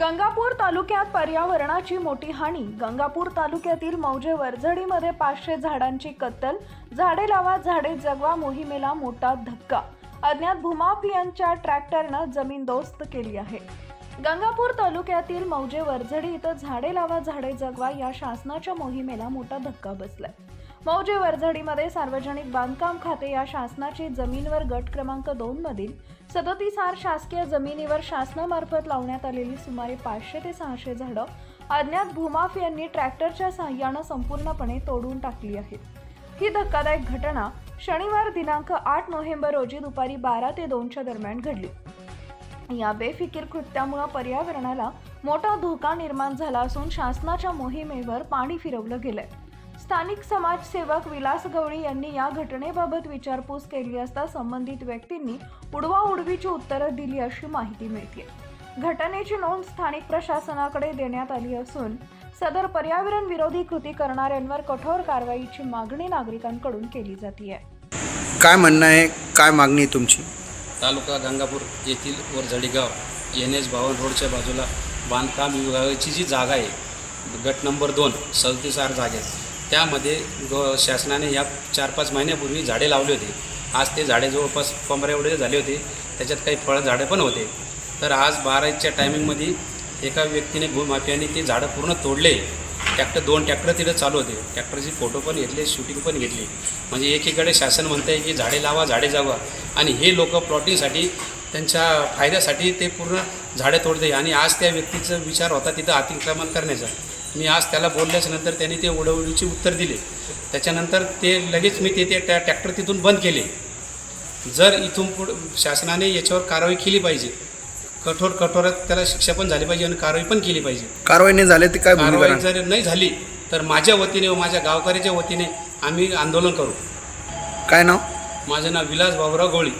गंगापूर तालुक्यात पर्यावरणाची मोठी हानी. गंगापूर तालुक्यातील मौजे वरझडीमध्ये पाचशे झाडांची कत्तल झाडे लावा झाडे जगवा मोहिमेला मोठा धक्का. अज्ञात भूमाफियांच्या ट्रॅक्टरनं जमीन दोस्त केली आहे. गंगापूर तालुक्यातील मौजे वरझडी इथं झाडे लावा झाडे जगवा या शासनाच्या मोहिमेला मोठा धक्का बसलाय. मौजे वरझडीमध्ये सार्वजनिक बांधकाम खाते या शासनाची जमीनवर गट क्रमांक दोन मधील सदतीस आर शासकीय जमिनीवर शासनामार्फत लावण्यात आलेली सुमारे पाचशे ते सहाशे झाडं अज्ञात भूमाफियांनी ट्रॅक्टरच्या साह्यानं संपूर्णपणे तोडून टाकली आहेत. ही धक्कादायक घटना शनिवार दिनांक आठ नोव्हेंबर रोजी दुपारी बारा ते दोनच्या दरम्यान घडली. या बेफिकीर कृत्यामुळे पर्यावरणाला मोठा धोका निर्माण झाला असून शासनाच्या मोहिमेवर पाणी फिरवलं गेलंय. स्थानिक समाजसेवक विलास गवळी यांनी या घटनेबाबत विचारपूस केली असता संबंधित व्यक्तींनी उडवाउडवीची उत्तरं दिली अशी माहिती मिळते घटनेची नोंद स्थानिक प्रशासनाकडे देण्यात आली असून सदर पर्यावरण विरोधी कृती करणाऱ्यांवर कठोर कारवाईची मागणी नागरिकांकडून केली जाते काय म्हणणं आहे? काय मागणी आहे तुमची? तालुका गंगापूर येथील वरझडी गाव एन एच बावन रोडच्या बाजूला बांधकाम विभागाची जी जागा आहे गट नंबर दोन सदतीस आर जागेत. त्यामध्ये ग शासनाने या चार पाच महिन्यापूर्वी झाडे लावली होती. आज ते झाडे जवळपास पंधरा एवढे झाले होते. त्याच्यात काही फळ झाडे पण होते. तर आज बाराच्या टायमिंगमध्ये एका व्यक्तीने भूमाफियाने ते झाडं पूर्ण तोडले. ट्रॅक्टर दोन ट्रॅक्टर तिथं चालू होते. टॅक्टरचे फोटो पण घेतले शूटिंग पण घेतली. म्हणजे एकीकडे शासन म्हणतं आहे की झाडे लावा झाडे जावा. आणि हे लोक प्लॉटिंगसाठी त्यांच्या फायद्यासाठी ते पूर्ण झाडे तोडते आणि आज त्या व्यक्तीचा विचार होता तिथं अतिक्रमण करण्याचा. मी आज त्याला बोलल्याच्या नंतर त्यांनी ते उडवडीचे उत्तर दिले. त्याच्यानंतर ते लगेच मी ते ते त्या ट्रॅक्टर तिथून बंद केले. जर इथून पुढं शासनाने याच्यावर कारवाई केली पाहिजे. कठोर कठोरात त्याला शिक्षा पण झाली पाहिजे आणि कारवाई पण केली पाहिजे. कारवाई नाही झाली ती काय भूमिका कारवाई राहणार? जर नाही झाली तर माझ्या वतीने व माझ्या गावकऱ्याच्या वतीने आम्ही आंदोलन करू. काय नाव? माझं नाव विलास बाबुराव गवळी